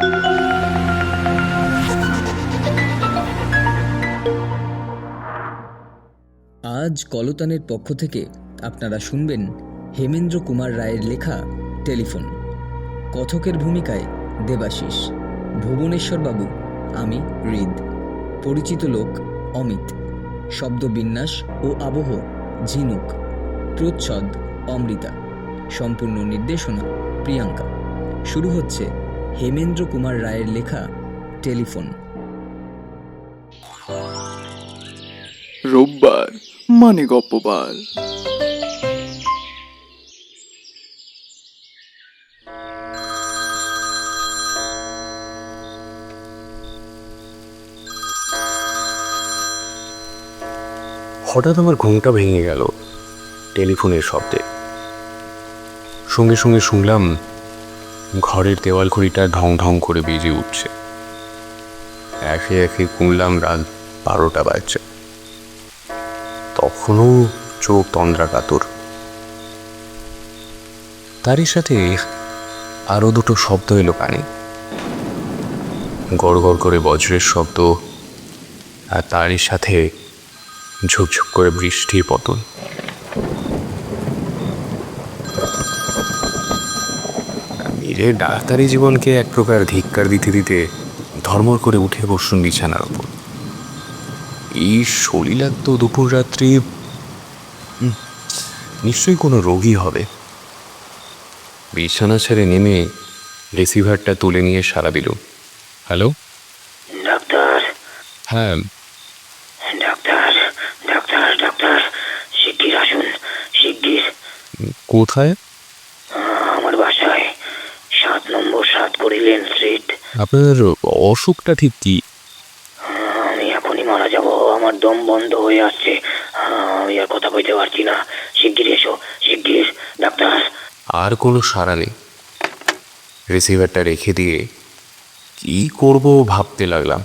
আজ কলতানের পক্ষ থেকে আপনারা শুনবেন হেমেন্দ্র কুমার রায়ের লেখা টেলিফোন। কথকের ভূমিকায় দেবাশিস, ভুবনেশ্বরবাবু, আমি হৃদ। পরিচিত লোক অমিত। শব্দবিন্যাস ও আবহ ঝিনুক। প্রচ্ছদ অমৃতা। সম্পূর্ণ নির্দেশনা প্রিয়াঙ্কা। শুরু হচ্ছে হেমেন্দ্র কুমার রায়ের লেখা টেলিফোন। রোববার মানে গপ্পবার। হঠাৎ আমার ঘুমটা ভেঙে গেল টেলিফোনের শব্দে। সঙ্গে সঙ্গে শুনলাম ঘরের দেওয়াল ঘড়িটা ঢং ঢং করে বেজে উঠছে। একে একে শুনলাম রাত বারোটা বাজছে। তখনও চোখ তন্দ্রা কাতর তারই সাথে আরও দুটো শব্দ এলো কানে। গড় করে বজ্রের শব্দ আর তারই সাথে ঝুপঝুপ করে বৃষ্টির পতন। নিজের ডাক্তারি জীবনকে এক প্রকার ধিক্কার দিতে দিতে ধর্মর করে উঠে বসুন বিছানার ওপর। এই শলীলাক্ত দুপুর রাত্রি নিশ্চয়ই কোনো রোগী হবে। বিছানা ছেড়ে নেমে রিসিভারটা তুলে নিয়ে সারা দিল। হ্যালো? ডাক্তার। হ্যাঁ। ডাক্তার ডাক্তার ডাক্তার শিগগির আসুন শিগগির। কোথায় আমার বাসায় সাত নম্বর সাত করিলেন স্ট্রিট আপনার অসুখটা ঠিক কি? আমি এখনই মারা যাব আমার দম বন্ধ হয়ে আসছে। আমি আর কথা বলতে পারছি না। শিগগির এসো শিগগির। ডাক্তার। আর কোনো সাড়া নেই। রিসিভারটা রেখে দিয়ে কি করব ভাবতে লাগলাম।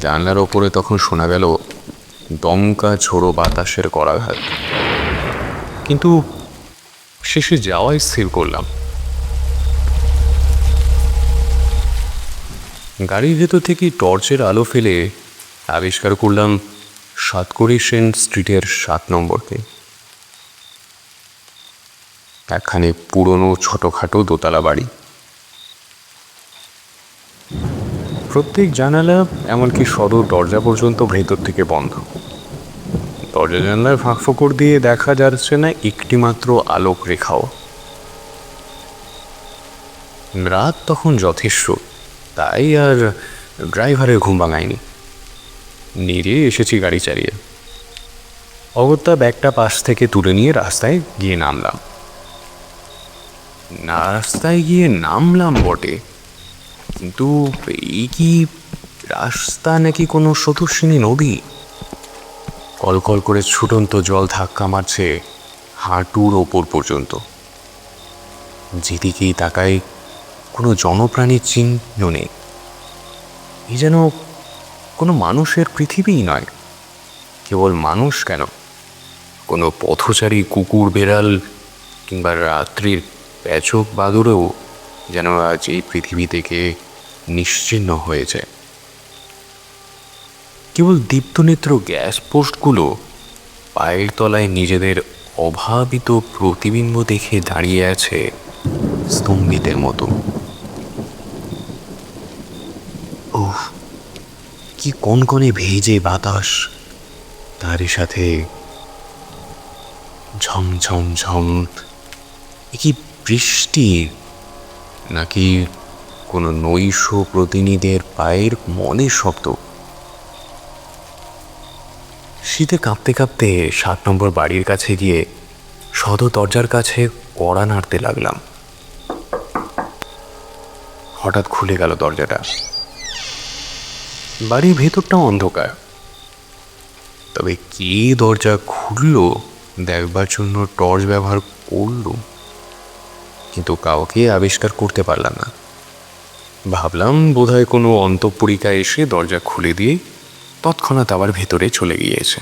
জানলার ওপরে তখন শোনা গেল দমকা ঝোড়ো বাতাসের করাঘাত। কিন্তু শেষে যাওয়াই স্থির করলাম। গাড়ির ভেতর থেকে টর্চের আলো ফেলে আবিষ্কার করলাম সাতকড়ি সেন স্ট্রিটের সাত নম্বরকে। একখানে পুরনো ছোটোখাটো দোতলা বাড়ি। প্রত্যেক জানালা এমনকি সদর দরজা পর্যন্ত ভেতর থেকে বন্ধ। দরজা জানলার ফাঁক ফোকর দিয়ে দেখা যাচ্ছে না একটি মাত্র আলোক রেখাও রাত তখন যথেষ্ট। তাই আর ড্রাইভারের ঘুম ভাঙায়নি। নিজে এসেছি গাড়ি চালিয়ে। অগত্যা ব্যাগটা পাশ থেকে তুলে নিয়ে রাস্তায় গিয়ে নামলাম। রাস্তায় গিয়ে নামলাম বটে। কিন্তু এই কি রাস্তা নাকি কোনো শতস্বিনী নদী? কলকল করে ছুটন্ত জল ধাক্কা মারছে হাঁটুর ওপর পর্যন্ত। যেদিকেই তাকায় কোনো জনপ্রাণীর চিহ্ন নেই। এই যেন কোনো মানুষের পৃথিবীই নয়। কেবল মানুষ কেন? কোনো পথচারী কুকুর, বেড়াল কিংবা রাত্রির প্যাচক বাদুরেও যেন আজ এই পৃথিবী থেকে নিশ্চিহ্ন হয়েছে। কেবল দীপ্তনেত্র গ্যাস পোস্টগুলো পায়ের তলায় নিজেদের অভাবিত প্রতিবিম্ব দেখে দাঁড়িয়ে আছে স্তম্ভিতের মতো। ওহ কি কনকনে ভেজে বাতাস। তারই সাথে ঝম ঝম কি বৃষ্টি? নাকি কোনো নৈশ প্রতিনিধির পায়ের মনের শব্দ? শীতে কাঁপতে কাঁপতে সাত নম্বর বাড়ির কাছে গিয়ে সদর দরজার কাছে কড়া নাড়তে লাগলাম। হঠাৎ খুলে গেল দরজাটা। বাড়ির ভেতরটাও অন্ধকার। তবে কে দরজা খুললো, দেখবার জন্য টর্চ ব্যবহার করল? কিন্তু কাউকে আবিষ্কার করতে পারলাম না। ভাবলাম বোধহয় কোনো অন্তঃপুরিকা এসে দরজা খুলে দিয়ে তৎক্ষণাৎ আবার ভেতরে চলে গিয়েছে।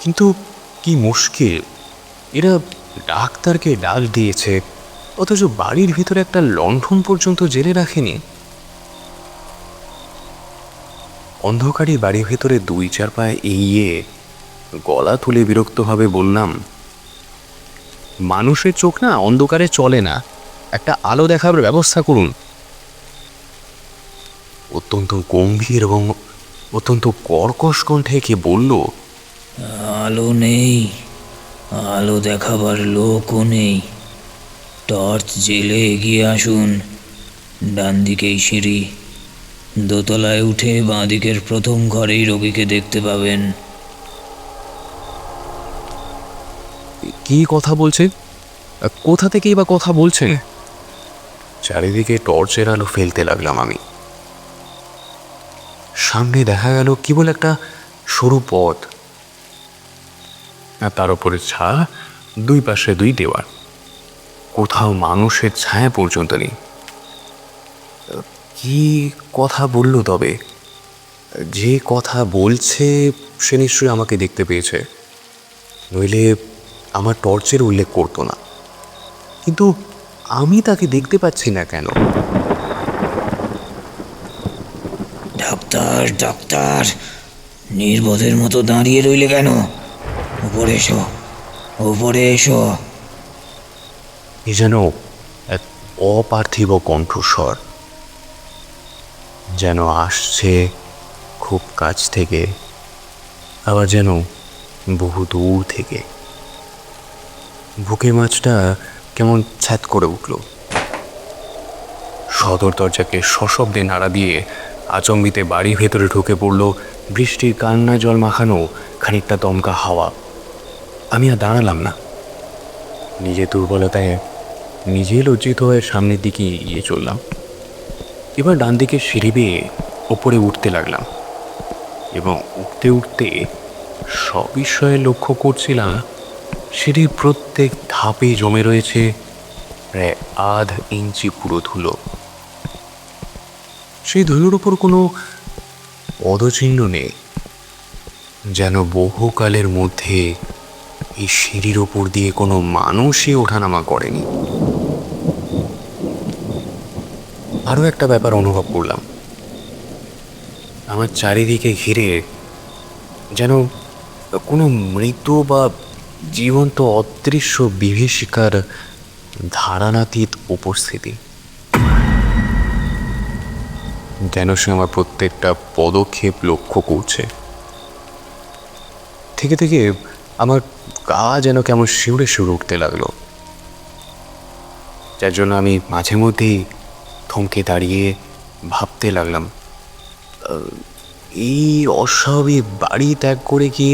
কিন্তু কি মুশকিল, এরা ডাক্তারকে ডাক দিয়েছে, অথচ বাড়ির ভিতরে একটা লণ্ঠন পর্যন্ত জেলে রাখেনি। অন্ধকারে বাড়ির ভেতরে দুই চার পায়ে এগিয়ে গলা তুলে বিরক্তভাবে বললাম, মানুষের চোখ না অন্ধকারে চলে না। একটা আলো দেখার ব্যবস্থা করুন। অত্যন্ত গম্ভীর এবং অত্যন্ত কর্কশ কণ্ঠে কে বলল, আলো নেই, আলো দেখাবার লোকও নেই। টর্চ জেলে এগিয়ে আসুন ডান দিকেই সিঁড়ি। দোতলায় উঠে বাঁ দিকের প্রথম ঘরেই রোগীকে দেখতে পাবেন। কি কথা বলছে কোথা থেকেই বা কথা বলছে চারিদিকে টর্চের আলো ফেলতে লাগলাম আমি। সামনে দেখা গেল কি বলে একটা সরু পথ। আর তার উপরে ছা দুই পাশে দুই দেওয়ার কোথাও মানুষের ছায়া পর্যন্ত নেই। কি কথা বলল তবে? যে কথা বলছে সে নিশ্চয়ই আমাকে দেখতে পেয়েছে। নইলে আমার টর্চের উল্লেখ করতো না। কিন্তু আমি তাকে দেখতে পাচ্ছি না কেন? ডাক্তার ডাক্তার নির্বোধের মতো দাঁড়িয়ে রইলে কেন? উপরে এসো উপরে এসো। এ যেন এক অপার্থিব কণ্ঠস্বর। যেন আসছে খুব কাছ থেকে, আবার যেন বহু দূর থেকে। বুকের মাছটা কেমন ছ্যাত করে উঠল। সদর দরজাকে সশব্দে নাড়া দিয়ে আচম্বিতে বাড়ির ভেতরে ঢুকে পড়ল বৃষ্টির কান্না জল মাখানো খানিকটা দমকা হাওয়া। আমি আর দাঁড়ালাম না। নিজের দুর্বলতায় নিজেই লজ্জিত হয়ে সামনের দিকে এগিয়ে চললাম। এবার ডান দিকে সিঁড়ি বেয়ে ওপরে উঠতে লাগলাম এবং উঠতে উঠতে সবিষয়ে লক্ষ্য করছিলাম সিঁড়ির প্রত্যেক ধাপে জমে রয়েছে প্রায় আধ ইঞ্চি পুরো ধুলো। সেই ধুলোর ওপর কোনো পদচিহ্ন নেই, যেন বহুকালের মধ্যে এই সিঁড়ির ওপর দিয়ে কোনো মানুষই ওঠানামা করেনি। আরও একটা ব্যাপার অনুভব করলাম। আমার চারিদিকে ঘিরে যেন কোনো মৃত বা জীবন্ত অদৃশ্য বিভীষিকার ধারণাতীত উপস্থিতি। যেন সে আমার প্রত্যেকটা পদক্ষেপ লক্ষ্য করছে। থেকে থেকে আমার গা যেন কেমন শিউরে শিউরে উঠতে লাগল। যার জন্য আমি মাঝে মধ্যেই থমকে দাঁড়িয়ে ভাবতে লাগলাম। এই অস্বাভাবিক বাড়ি ত্যাগ করে কি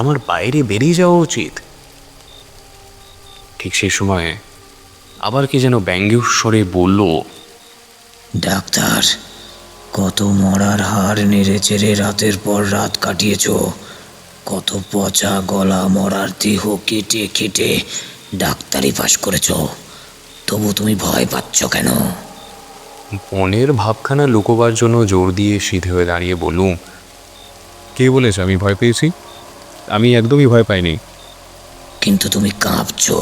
আমার বাইরে বেরিয়ে যাওয়া উচিত? ঠিক সেই সময় আবার কি যেন ব্যঙ্গস্বরে বলল, ডাক্তার, কত মরার হাড় নেড়ে চেড়ে রাতের পর রাত কাটিয়েছ। কত পচা গলা মরার দেহ কেটে কেটে ডাক্তারি পাশ করেছ। তবু তুমি ভয় পাচ্ছ কেন? মনের ভাবখানা লুকোবার জন্য জোর দিয়ে সিধে হয়ে দাঁড়িয়ে বললুম কে বলেছে? আমি ভয় পেয়েছি। আমি একদমই ভয় পাইনি। কিন্তু তুমি কাঁপছ।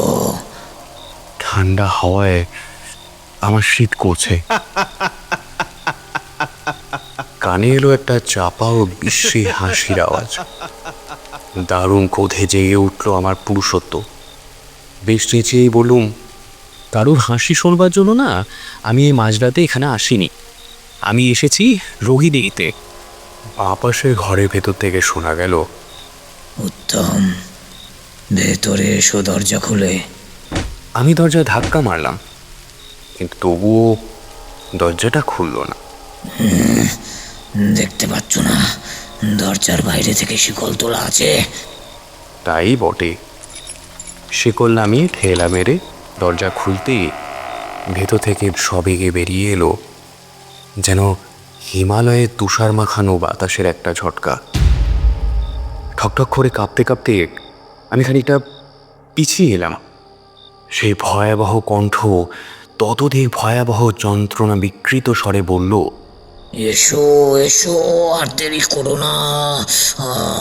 ঠান্ডা হাওয়ায় আমার শীত করছে। কানে এলো একটা চাপা ও বিশ্রী হাসির আওয়াজ। দারুণ ক্রোধে জেগে উঠল আমার পুরুষত্ব। বেশ চেঁচিয়েই বললুম কারোর হাসি শোনবার জন্য না আমি এই মাঝরাতে এখানে আসিনি। আমি এসেছি রোগী দিতে বাঁ পাশের ঘরের ভেতর থেকে শোনা গেল। উত্তম ভেতরে এসো দরজা খুলে। আমি দরজায় ধাক্কা মারলাম কিন্তু তবুও দরজাটা খুললো না। দেখতে পাচ্ছ না দরজার বাইরে থেকে শিকল তোলা আছে। তাই বটে। শিকল নামিয়ে ঠেলা মেরে দরজা খুলতেই ভেতর থেকে সবেগে বেরিয়ে এলো যেন হিমালয়ে তুষার মাখানো বাতাসের একটা ঝটকা। ঠকঠক করে কাঁপতে কাঁপতে আমি খানিকটা পিছিয়ে এলাম। সেই ভয়াবহ কণ্ঠ ততধিক ভয়াবহ যন্ত্রণা বিকৃত স্বরে বলল এসো এসো, আর দেরি করো না।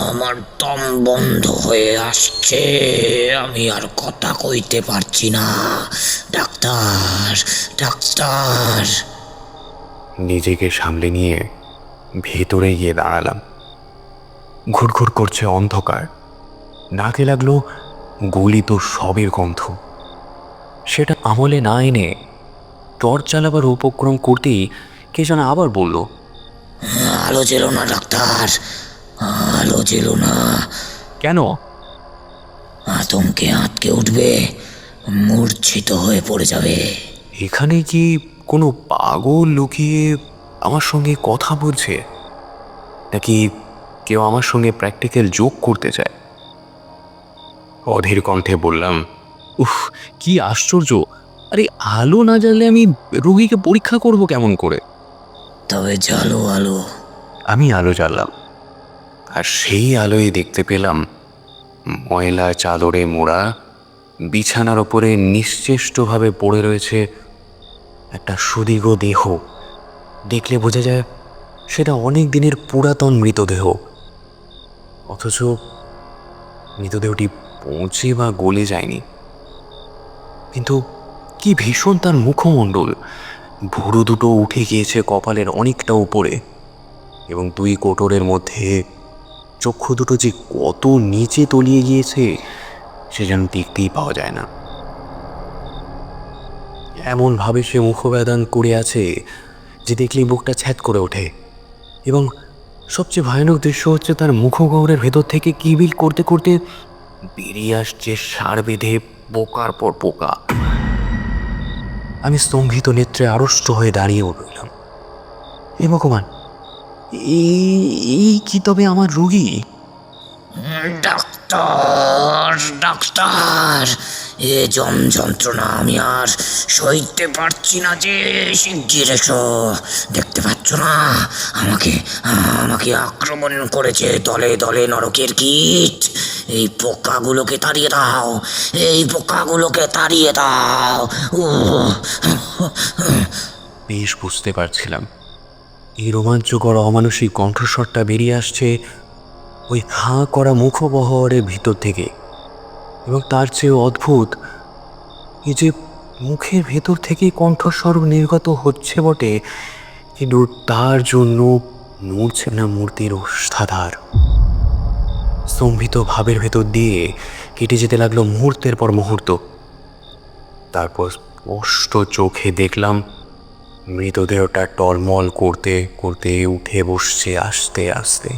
আমার দম বন্ধ হয়ে আসছে। আমি আর কথা কইতে পারছি না। Doctor doctor. নিজেকে সামলে নিয়ে ভেতরে গিয়ে দাঁড়ালাম। ঘুরঘুর করছে অন্ধকার। নাকে লাগল গলিত সবের গন্ধ। সেটা আমলে না এনে টর্চ চালাবার উপক্রম করতেই কে যেন আবার বলল? আলো জেলো না ডাক্তার। আলো জেলো না। কেন? আতঙ্কে আটকে উঠবে মূর্ছিত হয়ে পড়ে যাবে। এখানে কি কোনো পাগল লুকিয়ে আমার সঙ্গে কথা বলছে? নাকি কেউ আমার সঙ্গে প্র্যাকটিক্যাল যোগ করতে চায়? অধীর কণ্ঠে বললাম উফ কি আশ্চর্য। আরে আলো না জানলে আমি রোগীকে পরীক্ষা করব কেমন করে? তবে জালো আলো। আমি আলো জ্বাললাম আর সেই আলোয় দেখতে পেলাম ময়লা চাদরে মোড়া, বিছানার ওপরে নিশ্চেষ্টভাবে পড়ে রয়েছে একটা সুদীর্ঘ দেহ। দেখলে বোঝা যায় সেটা অনেক দিনের পুরাতন মৃতদেহ। অথচ মৃতদেহটি পৌঁছে বা গলে যায়নি। কিন্তু কি ভীষণ তার মুখমণ্ডল! ভুরু দুটো উঠে গিয়েছে কপালের অনেকটা উপরে, এবং দুই কোটরের মধ্যে চক্ষু দুটো যে কত নিচে তলিয়ে গিয়েছে, সে যেন দেখতেই পাওয়া যায় না। এমনভাবে সে মুখবেদন করে আছে যে দেখলেই বুকটা ছ্যাদ করে ওঠে, এবং সবচেয়ে ভয়ানক দৃশ্য হচ্ছে তার মুখগহ্বরের ভেতর থেকে কিবিল করতে করতে বেরিয়ে আসছে সার বেঁধে পোকার পর পোকা। আমি স্তম্ভিত নেত্রে আড়ষ্ট হয়ে দাঁড়িয়েও রইলাম। এ ভগবান, এই কি তবে আমার রুগী? Doctor doctor! এ জম যন্ত্রণা, আমি আর সইতে পারছি না যে, শিগগির এসো। দেখতে পাচ্ছ না? আমাকে আমাকে আক্রমণ করেছে দলে দলে নরকের কীট। এই পোকাগুলোকে তাড়িয়ে দাও, এই পোকাগুলোকে তাড়িয়ে দাও। উহ বেশ বুঝতে পারছিলাম। এই রোমাঞ্চকর অমানসিক কণ্ঠস্বরটা বেরিয়ে আসছে ওই হাঁ করা মুখবহরের ভিতর থেকে। এবং তার চেয়ে অদ্ভুত এই যে মুখের ভেতর থেকেই কণ্ঠস্বর নির্গত হচ্ছে বটে, কিন্তু তার জন্য নড়ছে না মূর্তির ওষ্ঠাধার। স্তম্ভিত ভাবের ভেতর দিয়ে কেটে যেতে লাগল মুহূর্তের পর মুহূর্ত। তারপর স্পষ্ট চোখে দেখলাম মৃতদেহটা টলমল করতে করতে উঠে বসছে আস্তে আস্তে।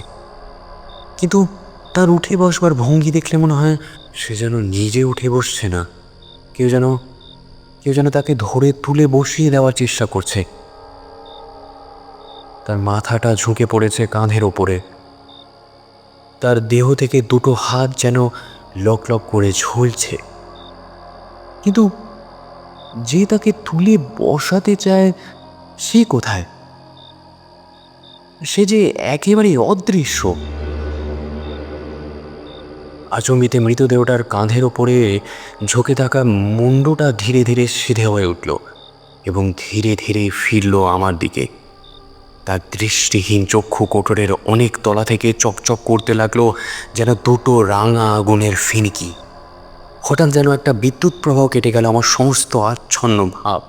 কিন্তু তার উঠে বসবার ভঙ্গি দেখলে মনে হয় সে যেন নিজে উঠে বসছে না। কেউ যেন কেউ যেন তাকে ধরে তুলে বসিয়ে দেওয়ার চেষ্টা করছে। তার মাথাটা ঝুঁকে পড়েছে কাঁধের ওপরে। তার দেহ থেকে দুটো হাত যেন লক লক করে ঝুলছে। কিন্তু যে তাকে তুলে বসাতে চায়, সে কোথায়? সে যে একেবারে অদৃশ্য। আচম্বিতে মৃতদেহটার কাঁধের ওপরে ঝুঁকে থাকা মুন্ডুটা ধীরে ধীরে সিধে হয়ে উঠল এবং ধীরে ধীরে ফিরল আমার দিকে। তার দৃষ্টিহীন চক্ষু কোটরের অনেক তলা থেকে চকচক করতে লাগল যেন দুটো রাঙা আগুনের ফিনকি। হঠাৎ যেন একটা বিদ্যুৎ প্রবাহ কেটে গেল আমার সমস্ত আচ্ছন্ন ভাব।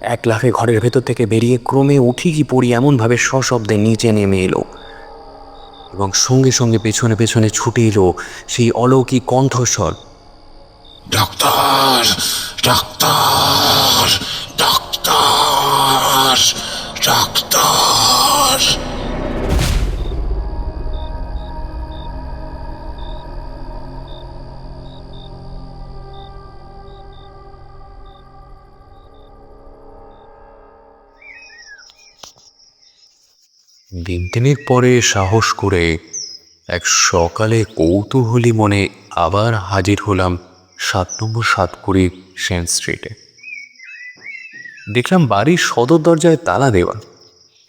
এক লাফে ঘরের ভেতর থেকে বেরিয়ে ক্রমে উঠি কি পড়ি এমনভাবে সশব্দে নিচে নেমে এলো। এবং সঙ্গে সঙ্গে পেছনে পেছনে ছুটে এলো সেই অলৌকিক কণ্ঠস্বর। Doctor doctor doctor doctor. দিন তিনেক পরে সাহস করে এক সকালে কৌতূহলী মনে আবার হাজির হলাম সাত নম্বর সাতপুরি সেন স্ট্রিটে। দেখলাম বাড়ির সদর দরজায় তালা দেওয়া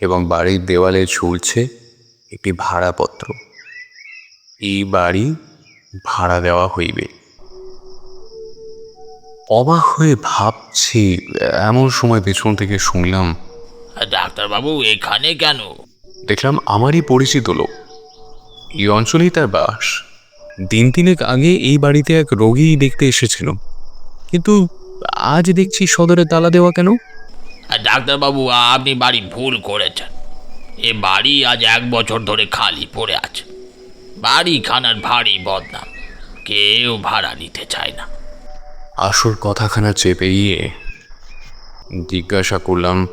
এবং বাড়ির দেওয়ালে ঝুলছে একটি ভাড়াপত্র। এই বাড়ি ভাড়া দেওয়া হইবে। অবাক হয়ে ভাবছি, এমন সময় পেছন থেকে শুনলাম, ডাক্তারবাবু, এখানে কেন? দেখলাম আমারই পরিচিত লোক। এই অঞ্চলেই তার বাস। দিন তিনেক আগে এই বাড়িতে এক রোগী দেখতে এসেছিল। কিন্তু আজ দেখছি সদরে তালা দেওয়া কেন? ডাক্তারবাবু আপনি বাড়ি ভুল করেছেন। এ বাড়ি আজ এক বছর ধরে খালি পড়ে আছে। বাড়ি খানার ভারী বদনাম। কেউ ভাড়া নিতে চায় না। আসল কথাখানা চেপে গিয়ে জিজ্ঞাসা করলাম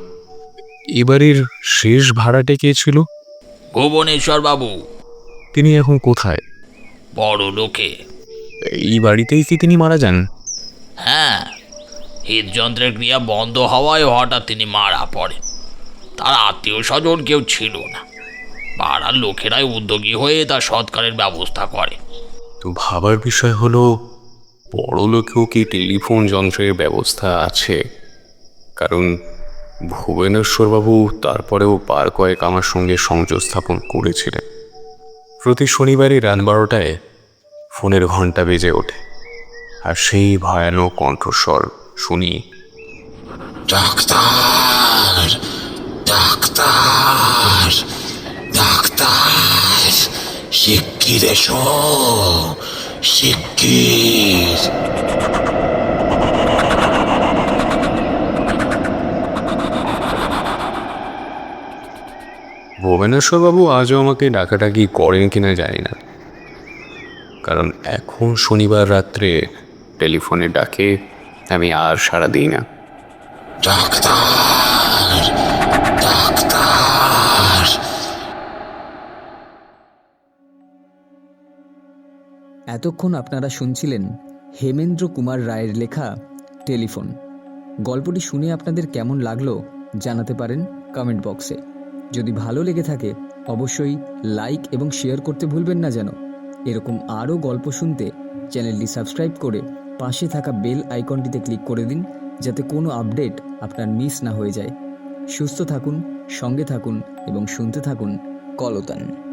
এবারের শেষ ভাড়াটে কে ছিল? ভুবনেশ্বর বাবু। তিনি এখন কোথায়? বড় লোকে। এই বাড়িতেই কি তিনি মারা যান? হ্যাঁ হৃদযন্ত্রের ক্রিয়া বন্ধ হওয়ায় হঠাৎ তিনি মারা পড়েন। তার আত্মীয় স্বজন কেউ ছিল না। পাড়ার লোকেরাই উদ্যোগী হয়ে তার সৎকারের ব্যবস্থা করে। তো ভাবার বিষয় হলো বড় লোকেও কি টেলিফোন যন্ত্রের ব্যবস্থা আছে? কারণ ভুবনেশ্বরবাবু তারপরেও বার কয়েক আমার সঙ্গে সংযোগ স্থাপন করেছিলেন। প্রতি শনিবারই রাত বারোটায় ফোনের ঘণ্টা বেজে ওঠে, আর সেই ভয়ানক কণ্ঠস্বর শুনি, ডাক্তার ডাক্তার ডাক্তার, শিগগির এসো ভুবনেশ্বরবাবু আজও আমাকে ডাকাডাকি করেন কিনা জানি না। কারণ এখন শনিবার রাত্রে টেলিফোনে ডাকে, আমি আর সাড়া দিই না। ডাক্তার ডাক্তার এতক্ষণ আপনারা শুনছিলেন হেমেন্দ্র কুমার রায়ের লেখা টেলিফোন। গল্পটি শুনে আপনাদের কেমন লাগল জানাতে পারেন কমেন্ট বক্সে। যদি ভালো লেগে থাকে, অবশ্যই লাইক এবং শেয়ার করতে ভুলবেন না যেন। এরকম আরও গল্প শুনতে চ্যানেলটি সাবস্ক্রাইব করে পাশে থাকা বেল আইকনটিতে ক্লিক করে দিন, যাতে কোনো আপডেট আপনার মিস না হয়ে যায়। সুস্থ থাকুন, সঙ্গে থাকুন এবং শুনতে থাকুন কলতান।